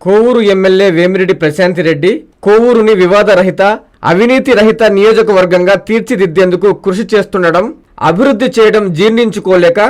Kovur MLA Vemireddy Prashanthi Reddy కోవూరుని వివాదరహిత అవినీతి రహిత నియోజకవర్గంగా తీర్చిదిద్దేందుకు కృషి చేస్తుండడం అభివృద్ధి చేయడం జీర్ణించుకోలేక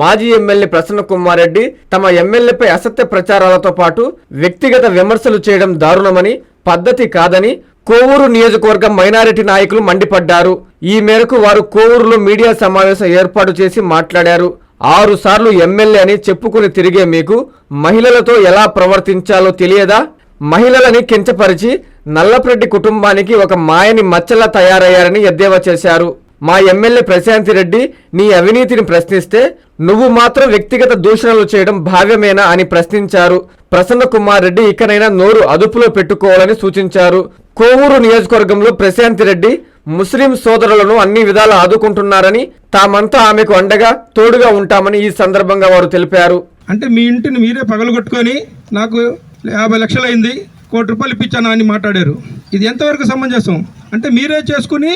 మాజీ ఎమ్మెల్యే ప్రసన్న కుమార్ రెడ్డి తమ ఎమ్మెల్యేపై అసత్య ప్రచారాలతో పాటు వ్యక్తిగత విమర్శలు చేయడం దారుణమని పద్ధతి కాదని కోవూరు నియోజకవర్గం మైనారిటీ నాయకులు మండిపడ్డారు. ఈ మేరకు వారు కోవూరులో మీడియా సమావేశం ఏర్పాటు చేసి మాట్లాడారు. ఆరుసార్లు ఎమ్మెల్యే అని చెప్పుకుని తిరిగే మీకు మహిళలతో ఎలా ప్రవర్తించాలో తెలియదా? మహిళలని కించపరిచి నల్లప్రెడ్డి కుటుంబానికి ఒక మాయని మచ్చలా తయారయ్యారని ఎద్దేవా చేశారు. మా ఎమ్మెల్యే ప్రశాంతి రెడ్డి నీ అవినీతిని ప్రశ్నిస్తే నువ్వు మాత్రం వ్యక్తిగత దూషణలు చేయడం భావ్యమేనా అని ప్రశ్నించారు. ప్రసన్న కుమార్ రెడ్డి ఇకనైనా నోరు అదుపులో పెట్టుకోవాలని సూచించారు. కోవూరు నియోజకవర్గంలో ప్రశాంతి రెడ్డి ముస్లిం సోదరులను అన్ని విధాలా ఆదుకుంటున్నారని తామంతా ఆమెకు అండగా తోడుగా ఉంటామని ఈ సందర్భంగా వారు తెలిపారు. అంటే మీ ఇంటిని మీరే పగలగొట్టుకొని నాకు యాభై లక్షలైంది కోటి రూపాయలు ఇప్పించాను అని మాట్లాడారు. ఇది ఎంతవరకు సమంజసం? అంటే మీరే చేసుకుని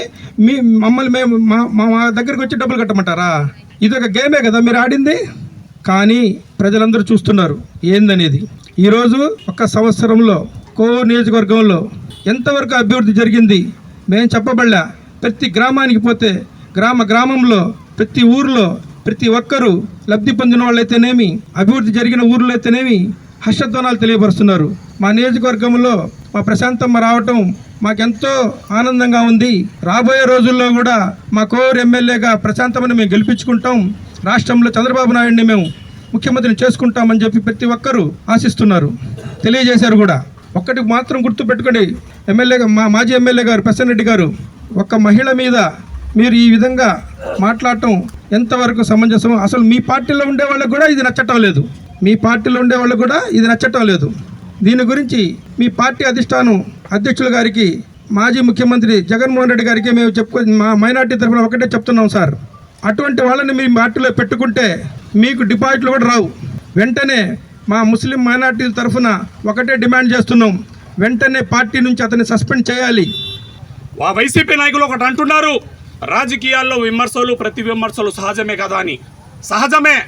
మీ మమ్మల్ని మేము మా మా మా దగ్గరికి వచ్చి డబ్బులు కట్టమంటారా? ఇది ఒక గేమే కదా మీరు ఆడింది? కానీ ప్రజలందరూ చూస్తున్నారు ఏందనేది? ఈరోజు ఒక సంవత్సరంలో కోవూరు నియోజకవర్గంలో ఎంతవరకు అభివృద్ధి జరిగింది? మేము చెప్పబడలే. ప్రతి గ్రామానికి పోతే గ్రామ గ్రామంలో ప్రతి ఊర్లో ప్రతి ఒక్కరూ లబ్ధి పొందిన వాళ్ళైతేనేమి అభివృద్ధి జరిగిన ఊర్లో అయితేనేమి హర్షధ్వనాలు తెలియపరుస్తున్నారు. మా నియోజకవర్గంలో మా ప్రశాంతమ్మ రావటం మాకెంతో ఆనందంగా ఉంది. రాబోయే రోజుల్లో కూడా మా కోవూరు ఎమ్మెల్యేగా ప్రశాంతమ్మని మేము గెలిపించుకుంటాం. రాష్ట్రంలో చంద్రబాబు నాయుడిని మేము ముఖ్యమంత్రిని చేసుకుంటామని చెప్పి ప్రతి ఒక్కరూ ఆశిస్తున్నారు. తెలియజేశారు కూడా. ఒక్కటి మాత్రం గుర్తుపెట్టుకోండి. ఎమ్మెల్యే మా మాజీ ఎమ్మెల్యే గారు ప్రసన్న రెడ్డి గారు ఒక మహిళ మీద మీరు ఈ విధంగా మాట్లాడటం ఎంతవరకు సమంజసం అసలు మీ పార్టీలో ఉండే వాళ్ళకు కూడా ఇది నచ్చటం లేదు. మీ పార్టీలో ఉండే వాళ్ళకు కూడా ఇది నచ్చటం లేదు. దీని గురించి మీ పార్టీ అధిష్టానం అధ్యక్షుల గారికి మాజీ ముఖ్యమంత్రి జగన్మోహన్ రెడ్డి గారికి మేము చెప్పుకో మా మైనార్టీ తరఫున ఒకటే చెప్తున్నాం సార్. అటువంటి వాళ్ళని మీ పార్టీలో పెట్టుకుంటే మీకు డిపాజిట్లు కూడా రావు. వెంటనే మా ముస్లిం మైనార్టీల తరఫున ఒకటే డిమాండ్ చేస్తున్నాం. వెంటనే పార్టీ నుంచి అతన్ని సస్పెండ్ చేయాలి. ఆ వైసీపీ నాయకులు ఒకటి అంటున్నారు. రాజకీయాల్లో విమర్శలు ప్రతి విమర్శలు సహజమే కదా అని. సహజమే.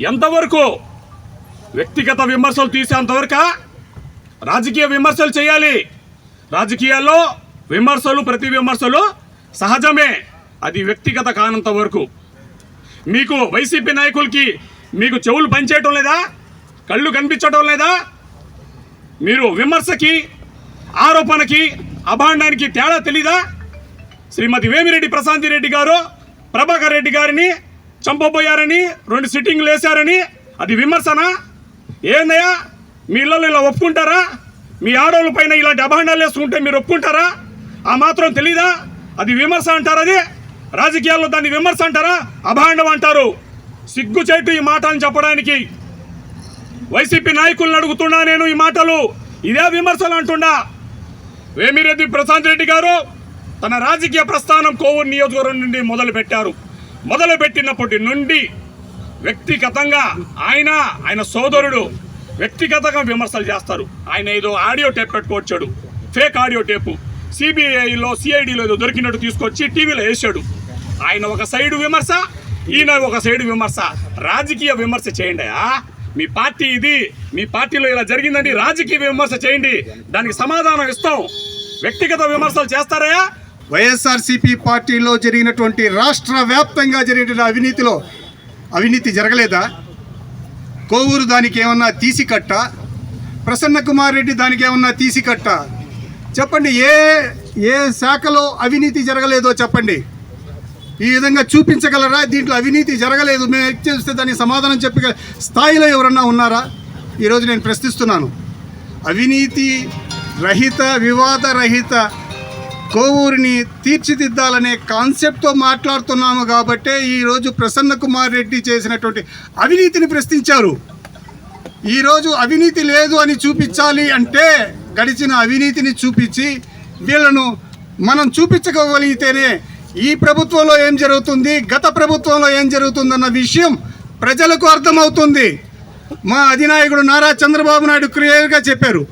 ఎంతవరకు? వ్యక్తిగత విమర్శలు తీసేంతవరకు? రాజకీయ విమర్శలు చేయాలి. రాజకీయాల్లో విమర్శలు ప్రతి విమర్శలు సహజమే. అది వ్యక్తిగత కానంత వరకు. మీకు వైసీపీ నాయకులకి మీకు చెవులు పనిచేయటం లేదా? కళ్ళు కనిపించడం లేదా? మీరు విమర్శకి ఆరోపణకి అభాండానికి తేడా తెలీదా? శ్రీమతి వేమిరెడ్డి ప్రశాంతి రెడ్డి గారు ప్రభాకర్ రెడ్డి గారిని చంపబోయారని రెండు సిట్టింగ్లు వేశారని అది విమర్శనా? ఏందయ్యా? మీ ఇళ్ళలో ఇలా ఒప్పుకుంటారా? మీ ఆడవాళ్ళ పైన ఇలాంటి అభాండాలు వేసుకుంటే మీరు ఒప్పుకుంటారా? ఆ మాత్రం తెలీదా? అది విమర్శ అంటారు అది? రాజకీయాల్లో దాన్ని విమర్శ అంటారా? అభాండం అంటారు. సిగ్గు ఈ మాటలను చెప్పడానికి వైసీపీ నాయకులను అడుగుతున్నా నేను ఈ మాటలు. ఇదే విమర్శలు అంటున్నా. వేమిరెడ్డి ప్రశాంత్ రెడ్డి గారు తన రాజకీయ ప్రస్థానం కోవూరు నియోజకవర్గం నుండి మొదలుపెట్టారు. మొదలుపెట్టినప్పటి నుండి వ్యక్తిగతంగా ఆయన ఆయన సోదరుడు వ్యక్తిగతంగా విమర్శలు చేస్తారు. ఆయన ఏదో audio tape పెట్టుకొచ్చాడు. Fake audio tape. సిబిఐలో సిఐడిలో ఏదో దొరికినట్టు తీసుకొచ్చి టీవీలో వేసాడు. ఆయన ఒక సైడు విమర్శ ఈయన ఒక సైడు విమర్శ. రాజకీయ విమర్శ చేయండి ఆ? మీ పార్టీ ఇది మీ పార్టీలో ఇలా జరిగిందని రాజకీయ విమర్శ చేయండి. దానికి సమాధానం ఇస్తాం. వ్యక్తిగత విమర్శలు చేస్తారా? వైఎస్ఆర్సీపీ పార్టీలో జరిగినటువంటి రాష్ట్ర వ్యాప్తంగా జరిగిన అవినీతిలో అవినీతి జరగలేదా? కోవూరు దానికి ఏమన్నా తీసి కట్ట? ప్రసన్న కుమార్ రెడ్డి దానికి ఏమన్నా తీసి కట్ట? చెప్పండి ఏ ఏ శాఖలో అవినీతి జరగలేదో చెప్పండి. ఈ విధంగా చూపించగలరా? దీంట్లో అవినీతి జరగలేదు. మేము చేస్తే దానికి సమాధానం చెప్పగల స్థాయిలో ఎవరన్నా ఉన్నారా? ఈరోజు నేను ప్రశ్నిస్తున్నాను. అవినీతి రహిత వివాద రహిత కోవూరిని తీర్చిదిద్దాలనే కాన్సెప్ట్తో మాట్లాడుతున్నాము కాబట్టే ఈరోజు ప్రసన్న కుమార్ రెడ్డి చేసినటువంటి అవినీతిని ప్రశ్నించారు. ఈరోజు అవినీతి లేదు అని చూపించాలి అంటే గడిచిన అవినీతిని చూపించి వీళ్ళను మనం చూపించగలిగితేనే ఈ ప్రభుత్వంలో ఏం జరుగుతుంది? గత ప్రభుత్వంలో ఏం జరుగుతుందన్న విషయం ప్రజలకు అర్థమవుతుంది. మా అధినాయకుడు నారా చంద్రబాబు నాయుడు క్లియర్గా చెప్పారు.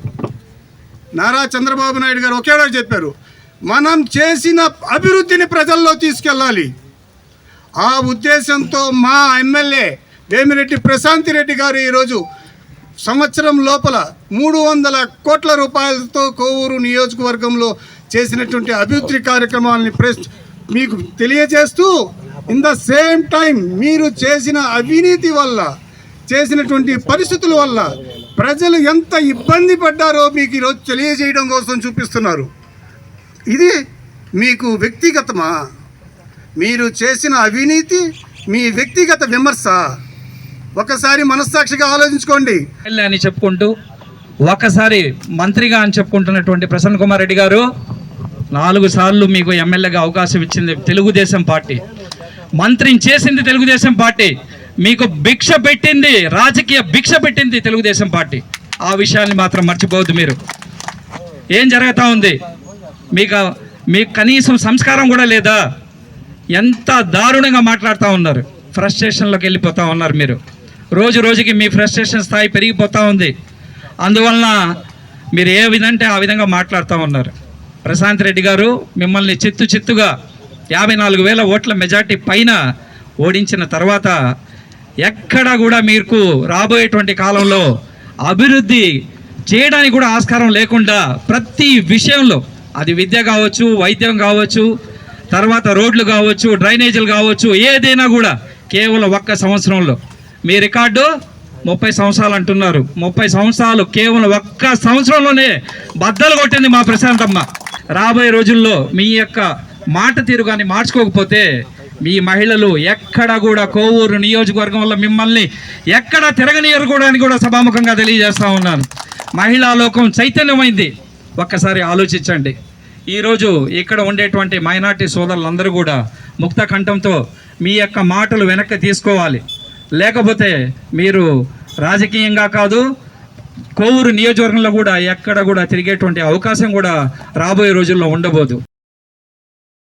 నారా చంద్రబాబు నాయుడు గారు ఒకేలా చెప్పారు. మనం చేసిన అభివృద్ధిని ప్రజల్లో తీసుకెళ్ళాలి. ఆ ఉద్దేశంతో మా ఎమ్మెల్యే వేమిరెడ్డి ప్రశాంతి రెడ్డి గారు ఈరోజు సంవత్సరం లోపల మూడు వందల కోట్ల రూపాయలతో కోవూరు నియోజకవర్గంలో చేసినటువంటి అభివృద్ధి కార్యక్రమాలని ప్రెస్ మీకు తెలియజేస్తూ ఇన్ ద సేమ్ టైం మీరు చేసిన అవినీతి వల్ల చేసినటువంటి పరిస్థితుల వల్ల ప్రజలు ఎంత ఇబ్బంది పడ్డారో మీకు ఈరోజు తెలియజేయడం కోసం చూపిస్తున్నారు. ఇది మీకు వ్యక్తిగతమా? మీరు చేసిన అవినీతి మీ వ్యక్తిగత విమర్శ. ఒకసారి మనస్సాక్షిగా ఆలోచించుకోండి. అని చెప్పుకుంటూ ఒకసారి మంత్రిగా అని చెప్పుకుంటున్నటువంటి ప్రసన్న కుమార్ రెడ్డి గారు నాలుగు సార్లు మీకు ఎమ్మెల్యేగా అవకాశం ఇచ్చింది తెలుగుదేశం పార్టీ. మంత్రిని చేసింది తెలుగుదేశం పార్టీ. మీకు భిక్ష పెట్టింది రాజకీయ భిక్ష పెట్టింది తెలుగుదేశం పార్టీ. ఆ విషయాన్ని మాత్రం మర్చిపోవద్దు మీరు. ఏం జరుగుతూ ఉంది? మీకు మీకు కనీసం సంస్కారం కూడా లేదా? ఎంత దారుణంగా మాట్లాడుతూ ఉన్నారు? ఫ్రస్ట్రేషన్లోకి వెళ్ళిపోతూ ఉన్నారు మీరు. రోజు రోజుకి మీ ఫ్రస్ట్రేషన్ స్థాయి పెరిగిపోతూ ఉంది. అందువలన మీరు ఏ విధంటే ఆ విధంగా మాట్లాడుతూ ఉన్నారు. ప్రశాంత్ రెడ్డి గారు మిమ్మల్ని చిత్తు చిత్తుగా యాభై నాలుగు వేల ఓట్ల మెజార్టీ పైన ఓడించిన తర్వాత ఎక్కడా కూడా మీకు రాబోయేటువంటి కాలంలో అభివృద్ధి చేయడానికి కూడా ఆస్కారం లేకుండా ప్రతి విషయంలో అది విద్య కావచ్చు వైద్యం కావచ్చు తర్వాత రోడ్లు కావచ్చు డ్రైనేజీలు కావచ్చు ఏదైనా కూడా కేవలం ఒక్క సంవత్సరంలో. మీ రికార్డు ముప్పై సంవత్సరాలు అంటున్నారు. ముప్పై సంవత్సరాలు కేవలం ఒక్క సంవత్సరంలోనే బద్దలు కొట్టింది మా ప్రశాంతమ్మ. రాబోయే రోజుల్లో మీ యొక్క మాట తీరు కానీ మార్చుకోకపోతే మీ మహిళలు ఎక్కడ కూడా కోవూరు నియోజకవర్గంలో మిమ్మల్ని ఎక్కడ తిరగనియరుకోవడానికి కూడా సభాముఖంగా తెలియజేస్తూ ఉన్నాను. మహిళా లోకం చైతన్యమైంది. ఒక్కసారి ఆలోచించండి. ఈరోజు ఇక్కడ ఉండేటువంటి మైనార్టీ సోదరులందరూ కూడా ముక్త కంఠంతో మీ యొక్క మాటలు వెనక్కి తీసుకోవాలి. లేకపోతే మీరు రాజకీయంగా కాదు కోవూరు నియోజకవర్గంలో కూడా ఎక్కడ కూడా తిరిగేటువంటి అవకాశం కూడా రాబోయే రోజుల్లో ఉండబోదు.